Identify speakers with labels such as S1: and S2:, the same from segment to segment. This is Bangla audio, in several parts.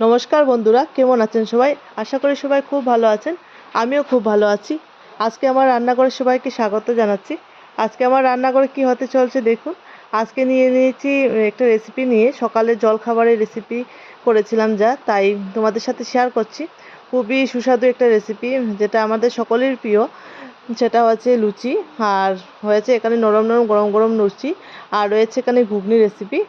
S1: নমস্কার বন্ধুরা, কেমন আছেন সবাই? আশা করি সবাই খুব ভালো আছেন। আমিও খুব ভালো আছি। আজকে আমার রান্নাঘরে সবাইকে স্বাগত জানাচ্ছি। আজকে আমার রান্নাঘরে কি হতে চলছে দেখুন। আজকে নিয়ে নিয়েছি একটা রেসিপি নিয়ে। সকালের জলখাবারের রেসিপি করেছিলাম যা, তাই তোমাদের সাথে শেয়ার করছি। খুবই সুস্বাদু একটা রেসিপি যেটা আমাদের সকলের প্রিয়। সেটা হচ্ছে লুচি, আর হয়েছে এখানে নরম নরম গরম গরম লুচি, আর রয়েছে এখানে ঘুগনি রেসিপি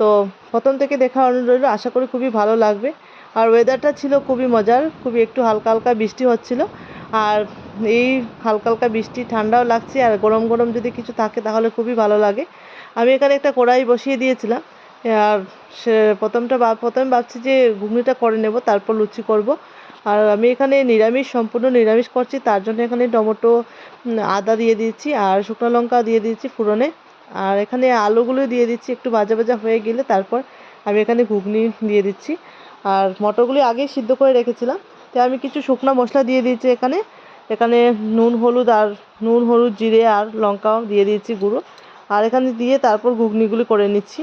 S1: তো প্রথম থেকে দেখা অনুরোধ রইল, আশা করি খুবই ভালো লাগবে। আর ওয়েদারটা ছিল খুবই মজার খুবই একটু হালকা হালকা বৃষ্টি হচ্ছিল। আর এই হালকা হালকা বৃষ্টি ঠান্ডাও লাগছে আর গরম গরম যদি কিছু থাকে তাহলে খুবই ভালো লাগে। আমি এখানে একটা কড়াই বসিয়ে দিয়েছিলাম। আর সে প্রথমটা প্রথমে ভাবছি যে ঘুগনিটা করে নেব তারপর লুচি করব। আর আমি এখানে নিরামিষ সম্পূর্ণ নিরামিষ করছি তার জন্য এখানে টমেটো আদা দিয়ে দিয়েছি আর শুকনো লঙ্কা দিয়ে দিয়েছি ফোড়নে আর এখানে আলুগুলো দিয়ে দিচ্ছি, একটু ভাজা ভাজা হয়ে গেলে তারপর আমি এখানে ঘুগনি দিয়ে দিচ্ছি। আর মটরগুলি আগেই সিদ্ধ করে রেখেছিলাম, তাই আমি কিছু শুকনো মশলা দিয়ে দিয়েছি এখানে। এখানে নুন, হলুদ আর নুন, হলুদ, জিরে আর লঙ্কাও দিয়ে দিয়েছি গুঁড়ো। আর এখানে দিয়ে তারপর ঘুগনিগুলি করে নিচ্ছি।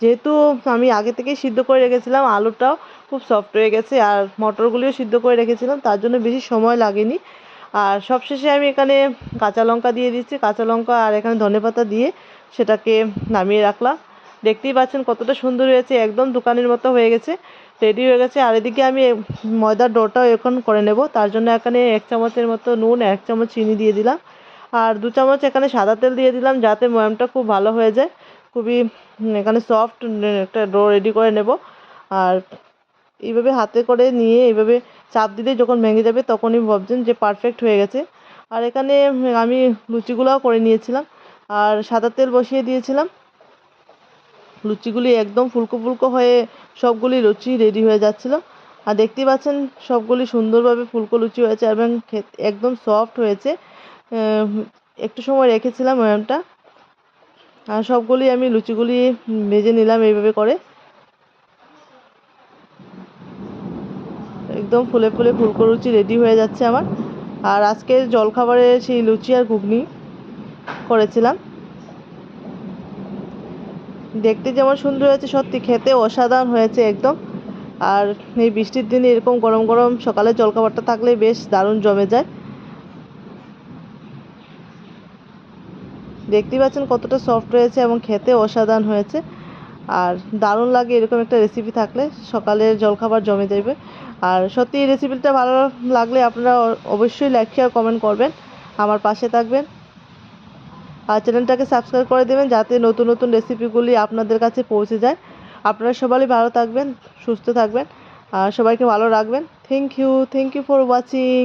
S1: যেহেতু আমি আগে থেকেই সিদ্ধ করে রেখেছিলাম, আলুটাও খুব সফট হয়ে গেছে আর মটরগুলিও সিদ্ধ করে রেখেছিলাম, তার জন্য বেশি সময় লাগেনি। আর সবশেষে আমি এখানে কাঁচা লঙ্কা দিয়ে দিচ্ছি। কাঁচা লঙ্কা আর এখানে ধনেপাতা দিয়ে সেটাকে নামিয়ে রাখলাম। দেখতেই পাচ্ছেন কতটা সুন্দর হয়েছে, একদম দোকানের মতো হয়ে গেছে রেডি হয়ে গেছে। আর এদিকে আমি ময়দার ডোটাও এখন করে নেব। তার জন্য এখানে এক চামচের মতো নুন, এক চামচ চিনি দিয়ে দিলাম। আর দু চামচ এখানে সাদা তেল দিয়ে দিলাম যাতে ময়ামটা খুব ভালো হয়ে যায়। খুবই এখানে সফট একটা ডো রেডি করে নেব। আর এইভাবে হাতে করে নিয়ে এইভাবে চাপ দিলে যখন ভেঙে যাবে তখনই ভাবছেন যে পারফেক্ট হয়ে গেছে। আর এখানে আমি লুচিগুলোও করে নিয়েছিলাম আর সাদা তেল বসিয়ে দিয়েছিলাম। লুচিগুলি একদম ফুলকো ফুলকো হয়ে সবগুলি লুচি রেডি হয়ে যাচ্ছিল। আর দেখতেই পাচ্ছেন সবগুলি সুন্দরভাবে ফুলকো লুচি হয়েছে এবং একদম সফট হয়েছে। একটু সময় রেখেছিলাম ময়ামটা। আর সবগুলি আমি লুচিগুলি ভেজে নিলাম এইভাবে করে। একদম ফুলে ফুলে ফুলকো লুচি রেডি হয়ে যাচ্ছে আমার। আর আজকের জলখাবারে সেই লুচি আর ঘুগনি করেছিলাম। দেখতে যেমন সুন্দর হয়েছে, সত্যি খেতে অসাধারণ হয়েছে একদম। আর এই বৃষ্টির দিনে এরকম গরম গরম সকালে জলখাবারটা থাকলে বেশ দারুণ জমে যায়। দেখতেই পাচ্ছেন কতটা সফট হয়েছে এবং খেতে অসাধারণ হয়েছে। আর দারুণ লাগে এরকম একটা রেসিপি থাকলে। সকালের জলখাবার জমে যাবে আর সত্যি এই রেসিপিটা ভালো লাগলে আপনারা অবশ্যই লাইক শেয়ার কমেন্ট করবেন। আমার পাশে থাকবেন। আর চ্যানেলটাকে সাবস্ক্রাইব করে দেবেন যাতে নতুন নতুন রেসিপিগুলি আপনাদের কাছে পৌঁছে যায়। আপনারা সবাই ভালো থাকবেন, সুস্থ থাকবেন। আর সবাইকে ভালো রাখবেন। Thank you thank you for watching